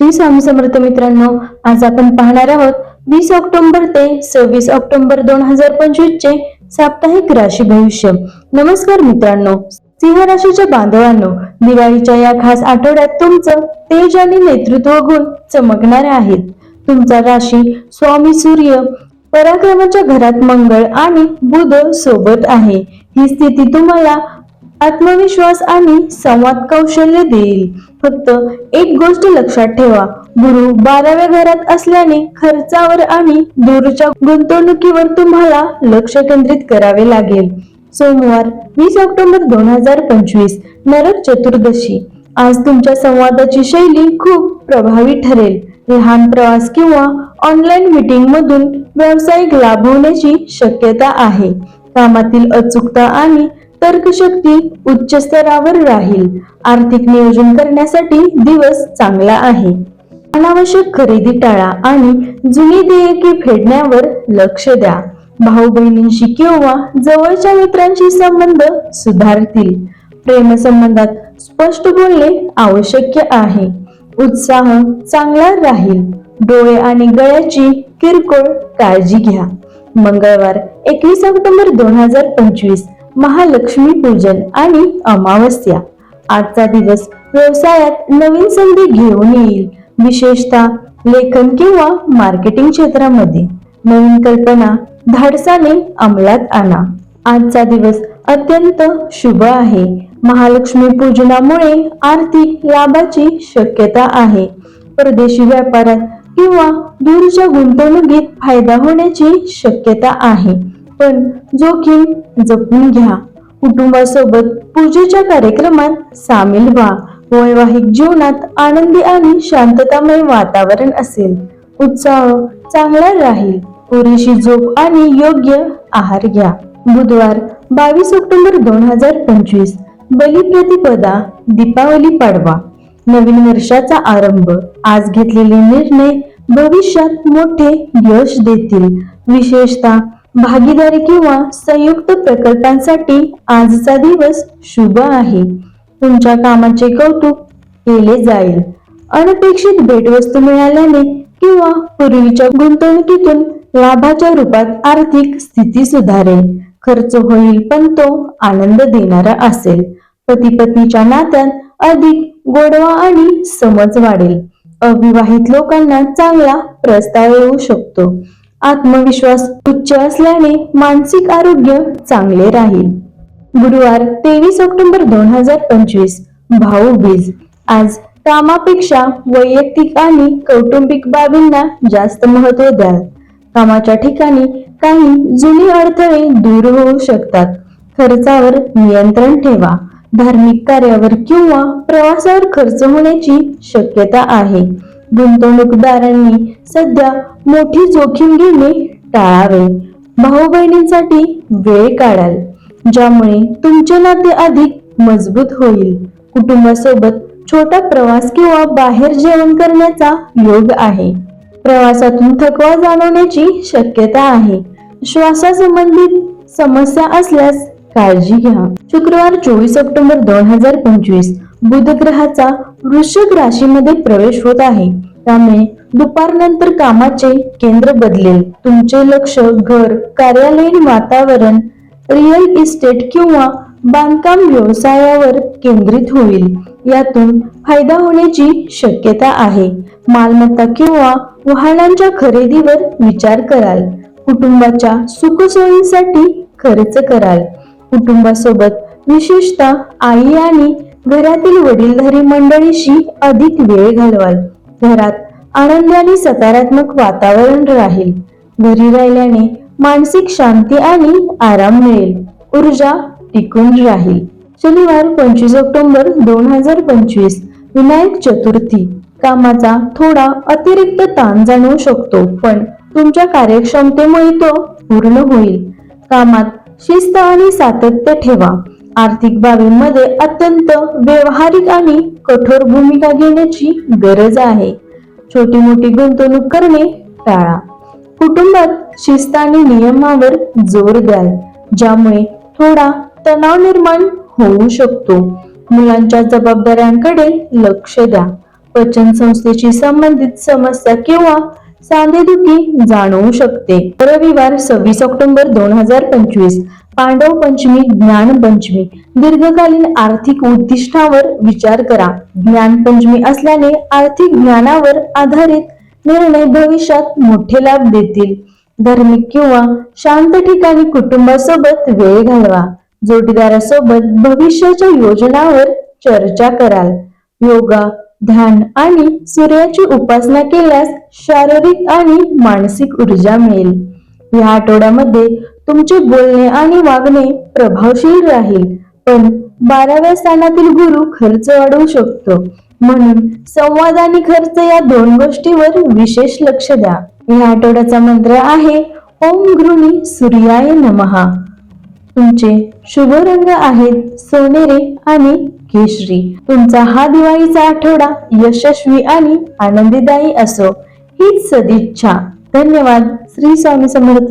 श्री स्वामी समर्थ मित्रांनो आज आपण पाहणार आहोत वीस ऑक्टोबर ते सव्वीस ऑक्टोबर दोन हजार पंचवीस चे साप्ताहिक राशी भविष्य. नमस्कार मित्रांनो सिंह राशीच्या बांधवांनो दिवाळीच्या या खास आठवड्यात तुमचं तेज आणि नेतृत्व गुण चमकणार आहेत. तुमचा राशी स्वामी सूर्य पराक्रमाच्या घरात मंगळ आणि बुध सोबत आहे. ही स्थिती तुम्हाला आत्मविश्वास आणि संवाद कौशल्य देईल. फक्त एक गोष्ट लक्षात ठेवा गुरु बाराव्या घरात असल्याने खर्चावर आणि दूरच्या गुंतवणुकीवर तुम्हाला लक्ष केंद्रित करावे लागेल. सोमवार वीस ऑक्टोबर दोन हजार पंचवीस नरक चतुर्दशी. आज तुमच्या संवादाची शैली खूप प्रभावी ठरेल. लहान प्रवास किंवा ऑनलाईन मीटिंग मधून व्यावसायिक लाभ होण्याची शक्यता आहे. कामातील अचूकता आणि तर्कशक्ती उच्च स्तरावर राहील. आर्थिक नियोजन करण्यासाठी दिवस चांगला आहे. अनावश्यक खरेदी टाळा आणि जुनी देयके फेडण्यावर लक्ष द्या. भाऊ बहिणींशी किंवा जवळच्या मित्रांशी संबंध सुधारतील. प्रेमसंबंधात स्पष्ट बोलणे आवश्यक आहे. उत्साह चांगला राहील. डोळे आणि गळ्याची किरकोळ काळजी घ्या. मंगळवार एकवीस ऑक्टोबर दोन हजार पंचवीस. महालक्ष्मी पूजन आणि अमावस्या. आजचा दिवस व्यवसायात नवीन संधी घेऊन येईल. विशेषतः लेखन किंवा मार्केटिंग क्षेत्रामध्ये. नवीन कल्पना धाडसाने अंमलात आणा. आजचा दिवस अत्यंत शुभ आहे. महालक्ष्मी पूजनामुळे आर्थिक लाभाची शक्यता आहे. परदेशी व्यापारात किंवा दूरच्या गुंतवणुकीत फायदा होण्याची शक्यता आहे. पण जोखीम जपून घ्या. कुटुंबासोबत पूजेच्या कार्यक्रमात सामील व्हा. वैवाहिक जीवनात आनंदी आणि शांततामय वातावरण असेल. उत्साह चांगला राहील. पुरेशी झोप आणि योग्य आहार घ्या. बुधवार बावीस ऑक्टोबर दोन हजार पंचवीस. बलिप्रतिपदा दीपावली पाडवा. नवीन वर्षाचा आरंभ. आज घेतलेले निर्णय भविष्यात मोठे यश देतील. विशेषतः भागीदारी किंवा संयुक्त प्रकल्पांसाठी आजचा दिवस शुभ आहे. तुमच्या कामाचे कौतुक केले जाईल. अनपेक्षित भेटवस्तू मिळाल्याने किंवा पूर्वीच्या गुंतवणुकीतून लाभाच्या रूपात आर्थिक स्थिती सुधारेल. खर्च होईल पण तो आनंद देणारा असेल. पती पत्नीच्या नात्यात अधिक गोडवा आणि समज वाढेल. अविवाहित लोकांना चांगला प्रस्ताव येऊ शकतो. आत्मविश्वास उच्च असल्याने मानसिक आरोग्य चांगले राहील. गुरुवार तेवीस ऑक्टोबर दोन हजार पंचवीस भाऊबीज आज कामापेक्षा वैयक्तिक आणि कौटुंबिक बाबींना जास्त महत्त्व द्याल. कामाच्या ठिकाणी काही जुनी अडथळे दूर होऊ शकतात. खर्चावर नियंत्रण ठेवा. धार्मिक कार्यावर किंवा प्रवासावर खर्च होण्याची शक्यता आहे. गुंतवणूकदारांनी सध्या मोठी जोखीम घेणे टाळावे. भाऊ बहिणींसाठी वेळ काढाल ज्यामुळे तुमचे नाते अधिक मजबूत होईल. कुटुंबासोबत छोटा प्रवास किंवा बाहेर जेवण करण्याचा योग आहे. प्रवासातून थकवा जाणवण्याची शक्यता आहे. श्वासासंबंधित समस्या असल्यास काळजी घ्या. शुक्रवार चोवीस ऑक्टोबर दोन हजार पंचवीस. बुध ग्रहाचा वृश्चिक राशीमध्ये प्रवेश होत आहे. त्यामुळे दुपारनंतर कामाचे केंद्र बदलेल. तुमचे लक्ष घर कार्यालयीन वातावरण रिअल इस्टेट किंवा बांधकाम व्यवसायावर केंद्रित होईल. यातून फायदा होण्याची शक्यता आहे. मालमत्ता किंवा वाहनांच्या खरेदीवर विचार कराल. कुटुंबाच्या सुखसोयीसाठी खर्च कराल. कुटुंबासोबत विशेषतः आई आणि घरातील वडीलधारी मंडळीशी अधिक वेळ घालवाल. घरात आनंदी आणि सकारात्मक वातावरण राहील. घरी राहिल्याने मानसिक शांती आणि आराम मिळेल. ऊर्जा टिकून राहील. शनिवार पंचवीस ऑक्टोबर दोन हजार पंचवीस विनायक चतुर्थी. कामाचा थोडा अतिरिक्त ताण जाणवू शकतो पण तुमच्या कार्यक्षमतेमुळे तो पूर्ण होईल. कामात शिस्त आणि सातत्य ठेवा. आर्थिक बाबींमध्ये अत्यंत व्यवहारिक आणि कठोर भूमिका घेण्याची गरज आहे. छोटी मोठी गुंतवणूक करणे टाळा. कुटुंबात शिस्त आणि नियमावर जोर द्याल ज्यामुळे थोडा तणाव निर्माण होऊ शकतो. मुलांच्या जबाबदाऱ्यांकडे लक्ष द्या. पचन संस्थेशी संबंधित समस्या किंवा सांधेदुखी जाणवू शकते. रविवार सव्वीस ऑक्टोबर दोन हजार पंचवीस. पांडव पंचमी ज्ञान पंचमी दीर्घकालीन आर्थिक उद्दिष्टावर विचार करा. ज्ञान पंचमी असल्याने आर्थिक ज्ञानावर आधारित निर्णय भविष्यात मोठे लाभ देतील. धार्मिक किंवा शांत ठिकाणी कुटुंबासोबत वेळ घालवा. जोडीदारासोबत भविष्याच्या योजनावर चर्चा कराल. योगा ध्यान आणि सूर्याची उपासना केल्यास शारीरिक आणि मानसिक ऊर्जा मिळेल. या आठवड्यामध्ये तुमचे बोलणे आणि वागणे प्रभावशील राहील. पण बाराव्या स्थानातील गुरु खर्च वाढवू शकतो. म्हणून संवाद आणि खर्च या दोन गोष्टीवर विशेष लक्ष द्या. या आठवड्याचा मंत्र आहे ओम गृणी सूर्याय नमहा तुमचे शुभ रंग आहेत सोनेरी आणि केशरी. तुमचा हा दिवाळीचा आठवडा यशस्वी आणि आनंदीदायी असो. हीच सदिच्छा. धन्यवाद. श्री स्वामी समर्थ